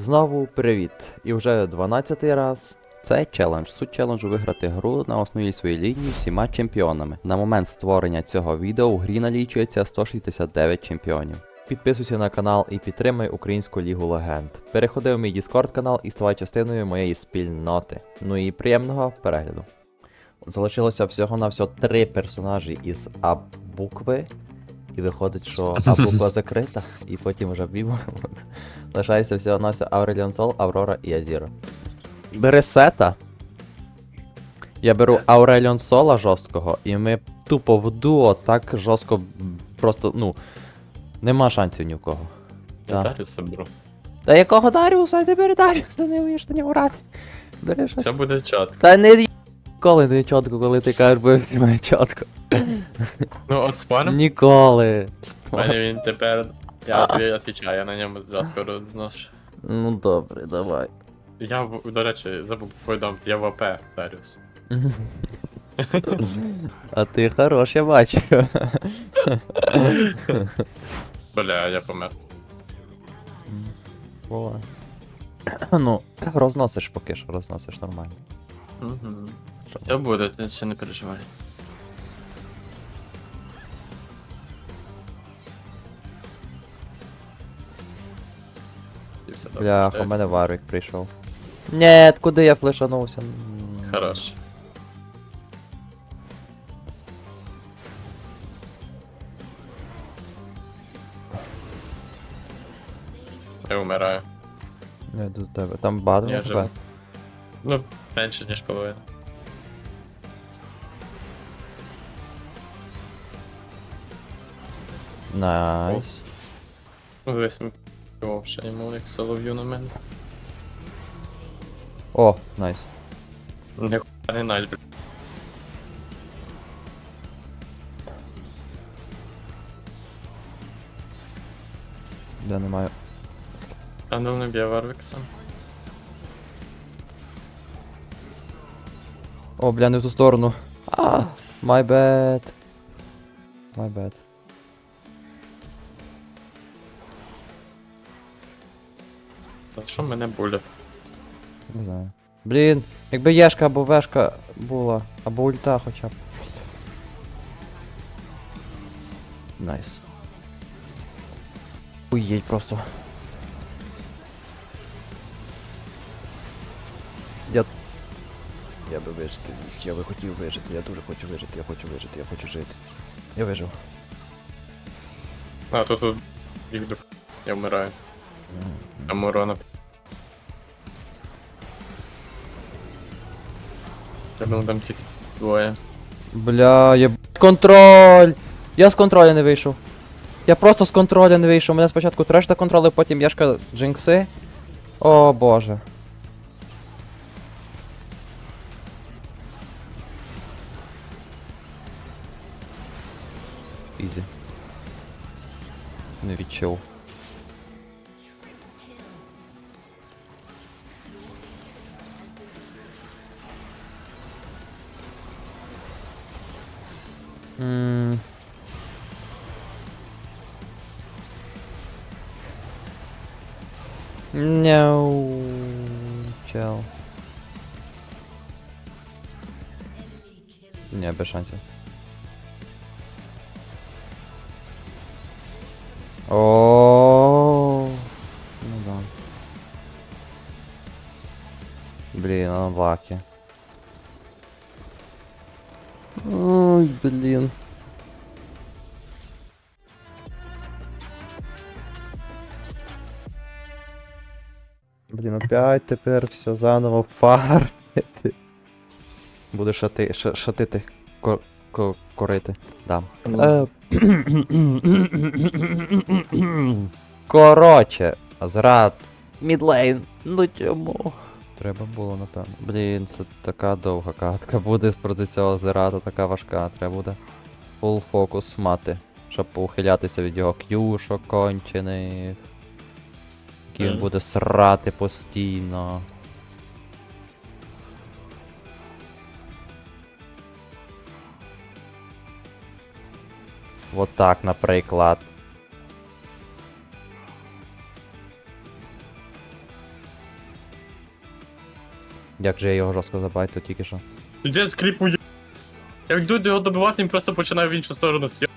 Знову привіт! І вже 12 раз. Це челендж. Суть челенджу виграти гру на основній своїй лінії всіма чемпіонами. На момент створення цього відео у грі налічується 169 чемпіонів. Підписуйся на канал і підтримай Українську Лігу Легенд. Переходи в мій Discord канал і ставай частиною моєї спільноти. Ну і приємного перегляду. Залишилося всього-навсього три персонажі із А букви. І виходить, що А буква закрита, і потім вже Б буква. Лишається всього все Ауреліон Сол, Аврора і Азіра. Бери сета. Я беру Ауреліон Сола жорсткого, і ми тупо в дуо так жорстко просто, ну. Нема шансів ні в кого. Я Да. Дарюса беру. Та якого Даріуса? Ти бери Даріуса, не вмієш ти не грати. Бери щось. Все буде чітко. Та не й- Ніколи не чітко, коли ти кажеш, бо мене чітко. Ну от спорим, Ніколи. мене він тепер. Я тобі я на ньому жорстко розношу. Ну добре, давай. Я, в- до речі, забув повідомити, я в АП Дарюс. А ти хорош, я бачу. Бля, я помер. О. Ну, та розносиш поки що, розносиш нормально. Угу. Все буде, ти ще не переживай. Бля, Так, у мене Варвік прийшов. Нет, куди я флешанувся? М. Хорош. Я вмираю. Я йду до тебе. Там на живу. тебе. Ну, менше, ніж половина. Найс. Ну, ми його ще йому як солов'ю на мене. О, найс. Не не найс, блядь. Я не маю. Рандом не б'є Варвікса. О, бля, не в ту сторону. А, my bad. My bad. Що мене буля? Не знаю. Блін, якби Єшка або Вешка була, або ульта хоча б. Найс. Уїдь просто. Я. Я би вижити міг, я би хотів вижити, я дуже хочу вижити, я хочу вижити, я хочу жити. Я вижив. А, тут тут їх до... Я вмираю. Там урона. Там тільки двоє. Бля, я контроль! Я з контроля не вийшов. Я просто з контроля не вийшов. Мене спочатку трешта контролив, потім Яшка Джинкси. О боже. Ізі. Не відчув. М. Няу. Чел. Не, без шансів. О. Ну да. Блін, анлаки. Ой, блін. Блін, опять тепер все заново фармити. Буду шати, ша- шатити, ко, ко, корити. Да. Е, Короче, зрад. Мідлейн. Ну чому? Треба було, напевно. Блін, це така довга катка буде проти цього зрада, така важка. Треба буде фул фокус мати, щоб поухилятися від його к'юшок кончених. Він буде срати постійно. Вот так, наприклад. Як же я його жорстко забайтив тільки що. Піздець кліпу є. Я йду його добивати, він просто починає в іншу сторону с'є.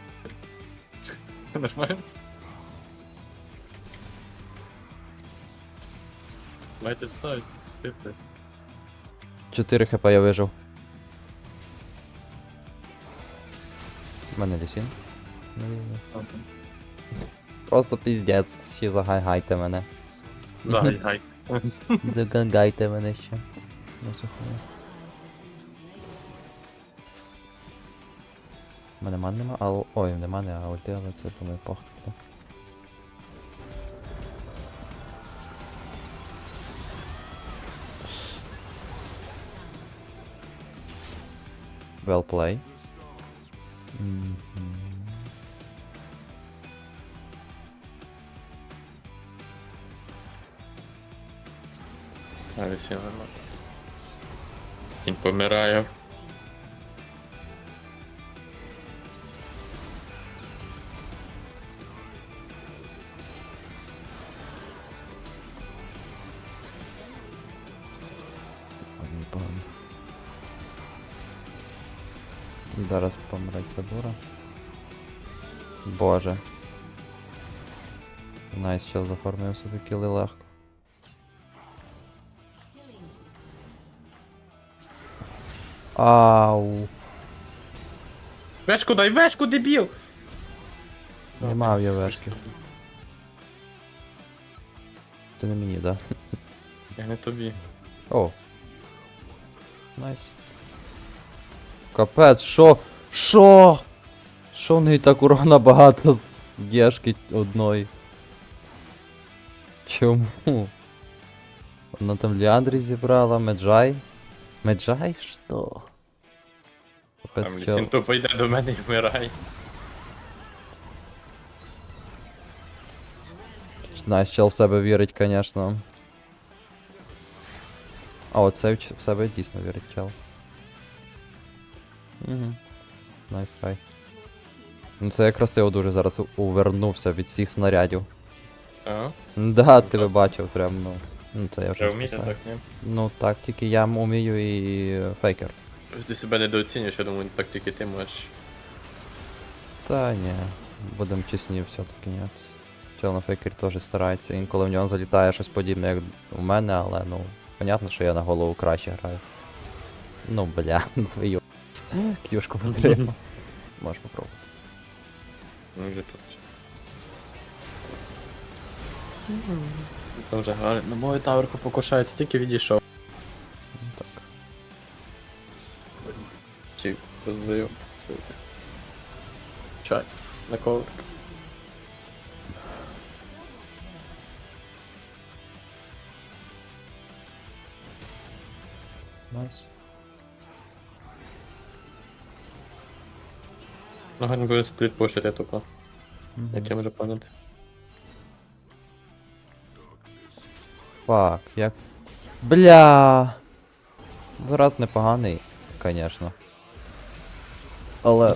Нормально? Майте совість, типу. 4 хп я вижив. У мене лісін. Просто піздець, ще загайгайте мене. Гай, гай. Загайгайте мене ще. Ну це хуйня. У мене ман нема, а ой, не, а ульти, але це думаю похуй. Well play. Мгм. А, вісім нормально. Кінь помирає. Зараз помре ця дура. Боже. Найс чел заформив собі кіли легко. Ау. Вешку дай, вешку, дебіл! Не мав я вершки. Ти не мені, да? Я не тобі. О. Найс. Капець, що? Що? Що в неї так урона багато дєшки одної? Чому? Вона там Ліандрі зібрала, Меджай. Меджай? Що? Там Капець, чел. тупо йде до мене і вмирає. Найс, чел в себе вірить, конечно. А оцей в ч- в себе дійсно вірить, чел. Угу. Найс трай. Ну це я красиво дуже зараз у- увернувся від всіх снарядів. Ага. Да, ти би бачив прям, ну. Ну це я вже Вже вмієте так, ні? Ну так, тільки я умію і фейкер. Ти себе недооцінюєш, я думаю, так тільки ти можеш. Та ні, будемо чесні все-таки ні. Чел на фейкері теж старається, інколи в нього залітає щось подібне, як у мене, але ну, понятно, що я на голову краще граю. Ну бля, ну йо. К'юшку потрібно. Можеш попробувати. Ну, вже тут. Це вже гарно. На мою таверку покушається, тільки відійшов. Ну, так. Чи поздаю. Чай. На коврик. Найс. Ну, гарно буде спліт пушити тупо. Як я можу пам'ятати. Фак, як. Бля. Зараз непоганий, конечно. Але.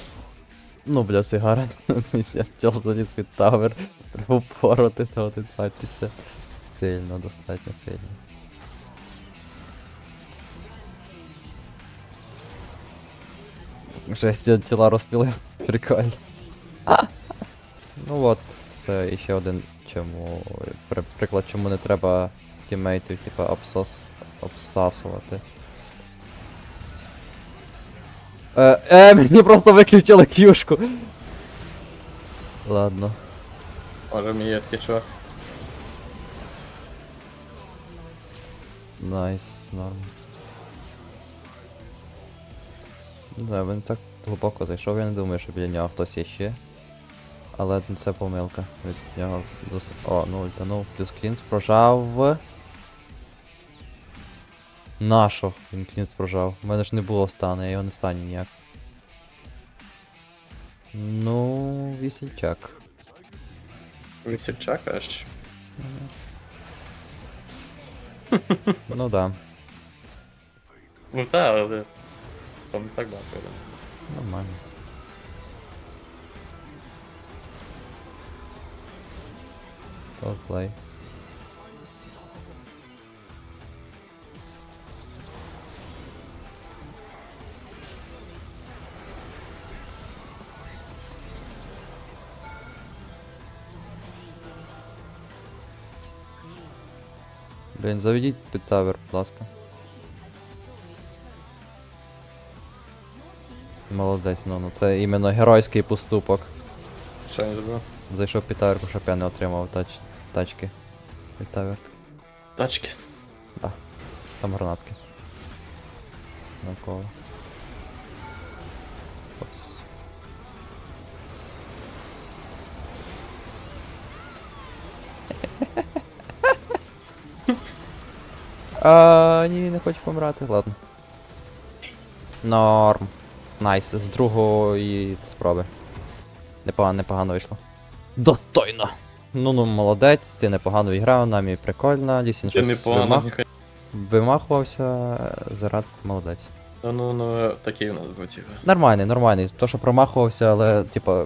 Ну, бля, гарно. Місія чел заліз під тавер. Треба упороти та один байтися. Сильно, достатньо сильно. Жесть, я тіла розпілив. Прикольно. Ну от, це іще один чому. При, приклад, чому не треба тімейтів, типа, обсос, обсасувати. Е, е, мені просто виключили к'юшку. Ладно. Може вміє такий чувак. Найс, норм. Да, він так глибоко зайшов, я не думаю, що біля нього хтось є ще. Але ну, це помилка. Від нього. О, ну ультанув. Плюс клінс прожав. Нашо він клінс прожав. У мене ж не було стану, я його не стану ніяк. Ну, вісільчак. Весельчак аж. Ну да, Ну так, але. Там не так багато. да. нормально. Well Блін, заведіть під тавер, будь ласка. Молодець, ну, ну це іменно геройський поступок. Що я зробив? Зайшов під тавер, щоб я не отримав тач... тачки. Під тавер. Тачки. Да. Там гранатки. Навколо. Опс. А, ні, не хочу помирати, ладно. Норм. Найс, з другої спроби. Непогано, непогано вийшло. Достойно! Ну ну молодець, ти непогано відграв, нам і прикольно, лісін щось не погано, вимах... вимахувався, зарад молодець. Ну, ну, ну, такий у нас був, типу. Нормальний, нормальний. То, що промахувався, але, типа,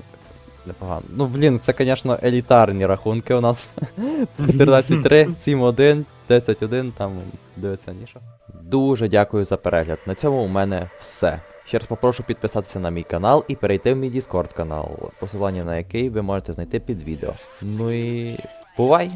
непогано. Ну, блін, це, звісно, елітарні рахунки у нас. 14-3, 7-1, 10-1, там дивиться ніша. Дуже дякую за перегляд. На цьому у мене все. Ще раз попрошу підписатися на мій канал і перейти в мій Discord канал, посилання на який ви можете знайти під відео. Ну і бувай!